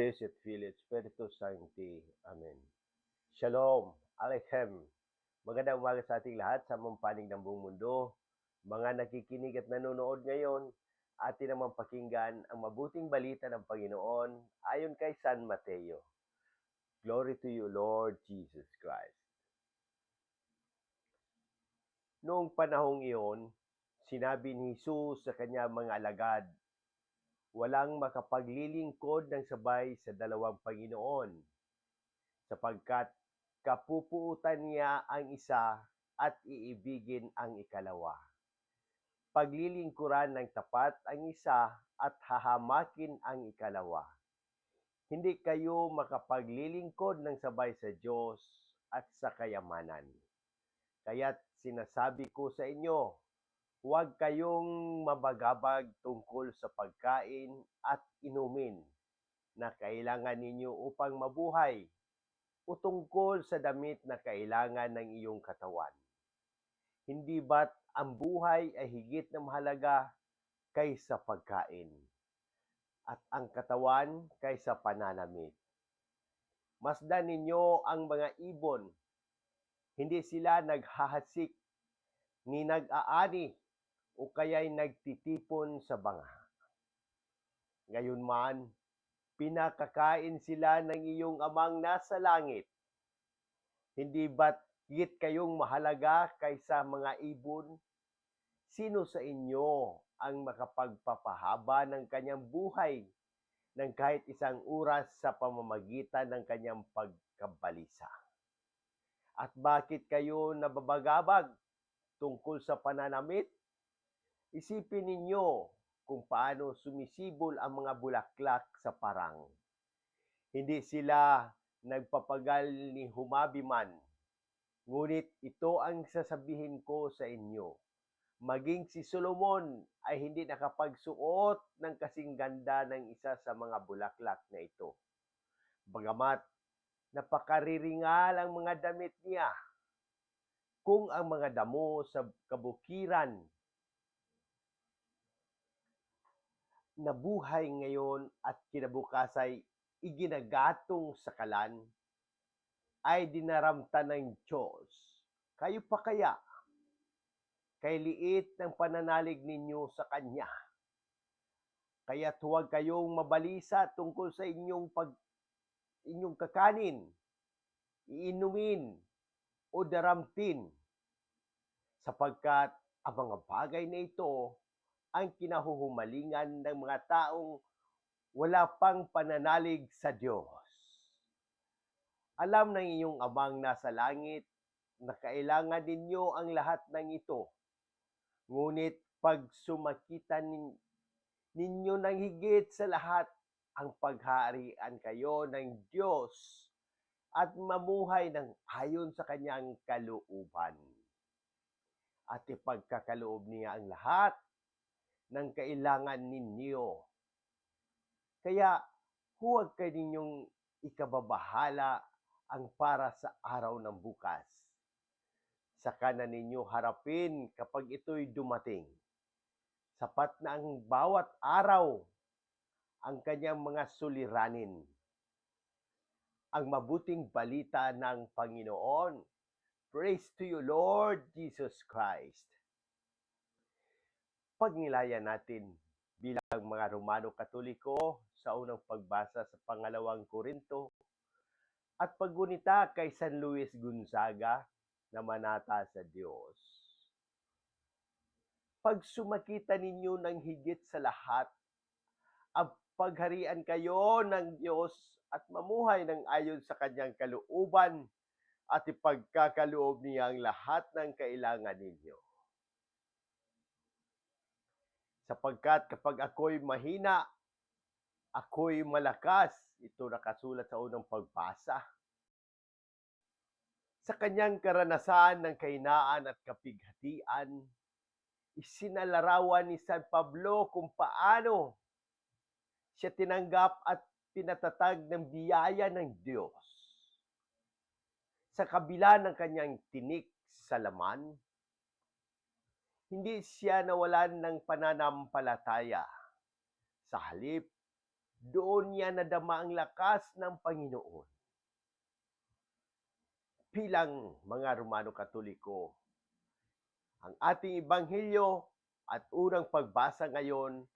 Spirit, Filii, Spiritus Sancti. Amen. Shalom, Aleichem. Magandang umaga sa ating lahat sa mampanig ng buong mundo. Mga nakikinig at nanonood ngayon, atin naman pakinggan ang mabuting balita ng Panginoon ayon kay San Mateo. Glory to you, Lord Jesus Christ. Noong panahong iyon, sinabi ni Jesus sa kanyang mga alagad, walang makapaglilingkod ng sabay sa dalawang Panginoon, sapagkat kapupuutan niya ang isa at iibigin ang ikalawa. Paglilingkuran ng tapat ang isa at hahamakin ang ikalawa. Hindi kayo makapaglilingkod ng sabay sa Diyos at sa kayamanan. Kaya't sinasabi ko sa inyo, huwag kayong mabagabag tungkol sa pagkain at inumin na kailangan ninyo upang mabuhay o tungkol sa damit na kailangan ng iyong katawan. Hindi ba't ang buhay ay higit na mahalaga kaysa pagkain at ang katawan kaysa pananamit? Masdan ninyo ang mga ibon. Hindi sila naghahasik ni nag-aani o kaya'y nagtitipon sa banga. Ngayon man, pinakakain sila ng iyong amang nasa langit. Hindi ba't higit kayong mahalaga kaysa mga ibon? Sino sa inyo ang makapagpapahaba ng kanyang buhay ng kahit isang oras sa pamamagitan ng kanyang pagkabalisa? At bakit kayo nababagabag tungkol sa pananamit? Isipin ninyo kung paano sumisibol ang mga bulaklak sa parang. Hindi sila nagpapagal ni humabi man. Ngunit ito ang sasabihin ko sa inyo. Maging si Solomon ay hindi nakapagsuot ng kasing ganda ng isa sa mga bulaklak na ito. Bagamat napakariringal ang mga damit niya, kung ang mga damo sa kabukiran nabuhay ngayon at kinabukasay iginagatong sa kalan, ay dinaramta ng Diyos. Kayo pa kaya? Kay liit ng pananalig ninyo sa Kanya. Kaya't huwag kayong mabalisa tungkol sa inyong pag inyong kakanin, iinumin, o daramtin, sapagkat ang mga bagay na ito ang kinahuhumalingan ng mga taong wala pang pananalig sa Diyos. Alam ng inyong amang nasa langit na kailangan ninyo ang lahat ng ito. Ngunit pag sumakita ninyo ng higit sa lahat ang pagharian kayo ng Diyos at mamuhay ng ayon sa kanyang kalooban. At ipagkakaloob niya ang lahat ng kailangan ninyo. Kaya huwag kayo ninyong ikababahala ang para sa araw ng bukas. Saka na ninyo harapin kapag ito'y dumating. Sapat na ang bawat araw ang kanyang mga suliranin. Ang mabuting balita ng Panginoon. Praise to you, Lord Jesus Christ. Pagnilayan natin bilang mga Romano Katoliko sa unang pagbasa sa pangalawang Korinto at paggunita kay San Luis Gonzaga na manata sa Diyos. Pag sumakita ninyo ng higit sa lahat ang pagharian kayo ng Diyos at mamuhay ng ayon sa kanyang kalooban at ipagkakaloob niya ang lahat ng kailangan ninyo. Sapagkat kapag ako'y mahina, ako'y malakas. Ito nakasulat sa unang pagbasa. Sa kanyang karanasan ng kainaan at kapighatian, isinalarawan ni San Pablo kung paano siya tinanggap at pinatatag ng biyaya ng Diyos. Sa kabila ng kanyang tinik sa laman, hindi siya nawalan ng pananampalataya. Sa halip, doon niya nadama ang lakas ng Panginoon. Bilang mga Romano Katoliko, ang ating Ebanghelyo at unang pagbasa ngayon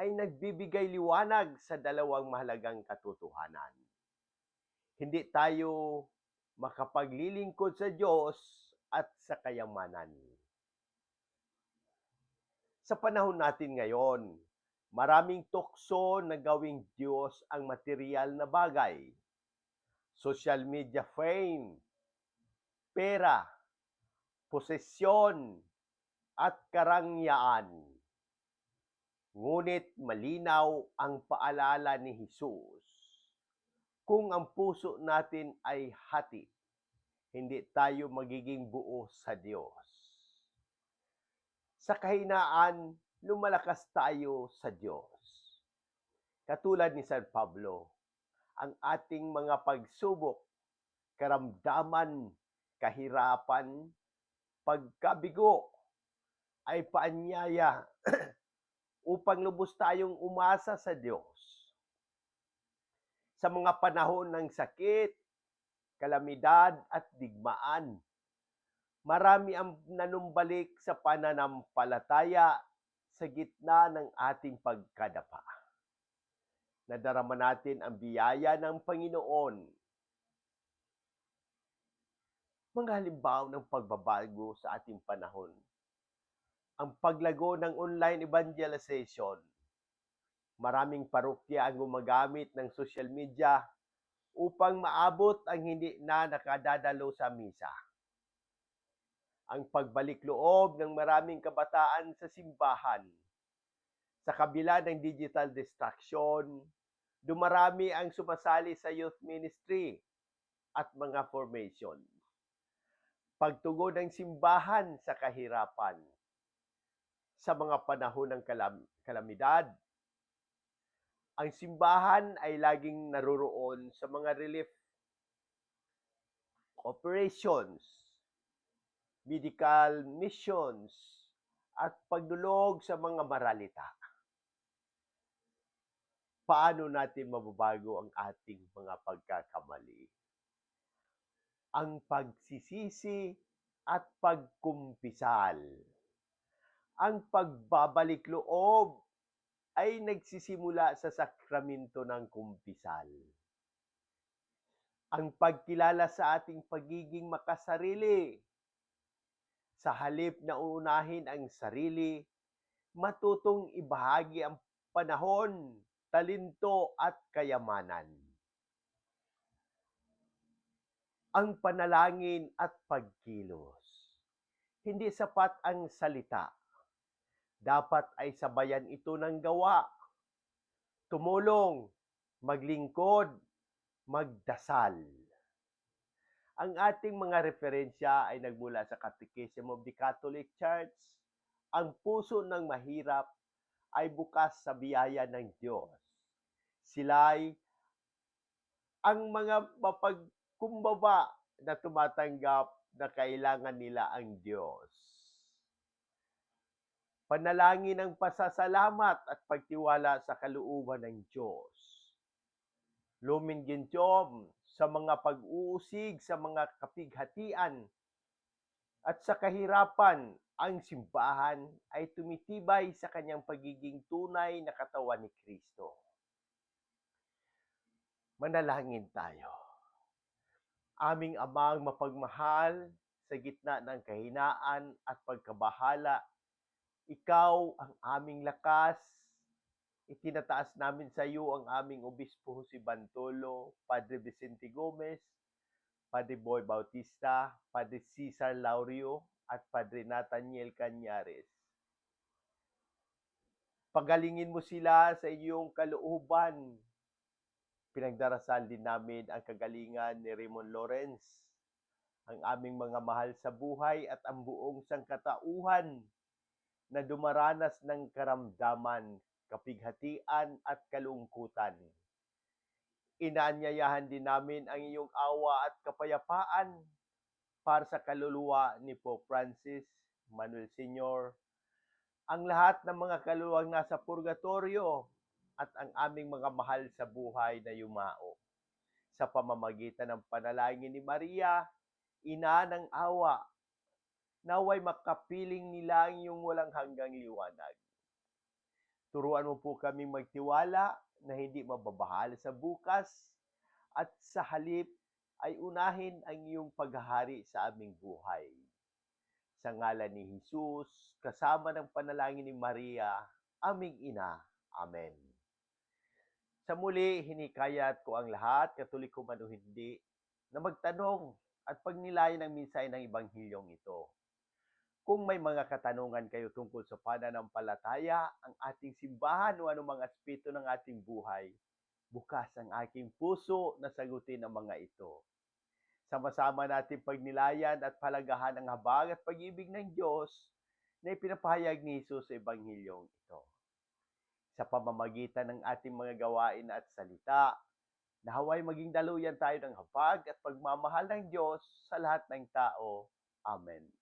ay nagbibigay liwanag sa dalawang mahalagang katotohanan. Hindi tayo makapaglilingkod sa Diyos at sa kayamanan. Sa panahon natin ngayon, maraming tukso na gawing Diyos ang material na bagay. Social media fame, pera, posesyon, at karangyaan. Ngunit malinaw ang paalala ni Jesus. Kung ang puso natin ay hati, hindi tayo magiging buo sa Diyos. Sa kahinaan, lumalakas tayo sa Diyos. Katulad ni San Pablo, ang ating mga pagsubok, karamdaman, kahirapan, pagkabigo ay paanyaya upang lubos tayong umasa sa Diyos. Sa mga panahon ng sakit, kalamidad at digmaan, marami ang nanumbalik sa pananampalataya sa gitna ng ating pagkadapa. Nadarama natin ang biyaya ng Panginoon. Mga halimbawa ng pagbabago sa ating panahon. Ang paglago ng online evangelization. Maraming parokya ang gumagamit ng social media upang maabot ang hindi na nakadadalo sa misa ang pagbalik loob ng maraming kabataan sa simbahan. Sa kabila ng digital distraction, dumarami ang sumasali sa youth ministry at mga formation. Pagtugon ng simbahan sa kahirapan sa mga panahon ng kalam- kalamidad. Ang simbahan ay laging naroroon sa mga relief operations medical missions, at pagdulog sa mga maralita. Paano natin mababago ang ating mga pagkakamali? Ang pagsisisi at pagkumpisal. Ang pagbabalik loob ay nagsisimula sa sakramento ng kumpisal. Ang pagkilala sa ating pagiging makasarili sa halip na unahin ang sarili, matutong ibahagi ang panahon, talento at kayamanan. Ang panalangin at pagkilos. Hindi sapat ang salita. Dapat ay sabayan ito ng gawa. Tumulong, maglingkod, magdasal. Ang ating mga referensya ay nagmula sa Catechism of the Catholic Church. Ang puso ng mahirap ay bukas sa biyaya ng Diyos. Sila'y ang mga mapagkumbaba na tumatanggap na kailangan nila ang Diyos. Panalangin ng pasasalamat at pagtiwala sa kaluuban ng Diyos. Lumin Gintiom sa mga pag-uusig sa mga kapighatian at sa kahirapan, ang simbahan ay tumitibay sa kanyang pagiging tunay na katawan ni Kristo. Manalangin tayo. Aming amang mapagmahal sa gitna ng kahinaan at pagkabahala, ikaw ang aming lakas, itinataas namin sa iyo ang aming obispo si Bantolo, Padre Vicente Gomez, Padre Boy Bautista, Padre Cesar Laurio, at Padre Nathaniel Cañares. Pagalingin mo sila sa iyong kalooban. Pinagdarasal din namin ang kagalingan ni Raymond Lawrence, ang aming mga mahal sa buhay at ang buong sangkatauhan na dumaranas ng karamdaman, kapighatian at kalungkutan. Inaanyayahan din namin ang iyong awa at kapayapaan para sa kaluluwa ni Pope Francis, Manuel Sr., ang lahat ng mga kaluluwang nasa purgatorio at ang aming mga mahal sa buhay na yumao. Sa pamamagitan ng panalangin ni Maria, ina ng awa, naway makapiling nila ang iyong walang hanggang liwanag. Turuan mo po kami magtiwala na hindi mababahala sa bukas at sa halip ay unahin ang iyong paghahari sa aming buhay. Sa ngalan ni Jesus, kasama ng panalangin ni Maria, aming ina. Amen. Sa muli, hinikayat ko ang lahat, katoliko man o hindi, na magtanong at pagnilayan ng minsay ng Ebanghilyong ito. Kung may mga katanungan kayo tungkol sa pananampalataya, ang ating simbahan o anumang aspeto ng ating buhay, bukas ang aking puso na sagutin ang mga ito. Sama-sama natin pagnilayan at palagahan ang habag at pag-ibig ng Diyos na ipinapahayag ni Jesus sa Ebanghilyong ito. Sa pamamagitan ng ating mga gawain at salita, nahaway maging daluyan tayo ng habag at pagmamahal ng Diyos sa lahat ng tao. Amen.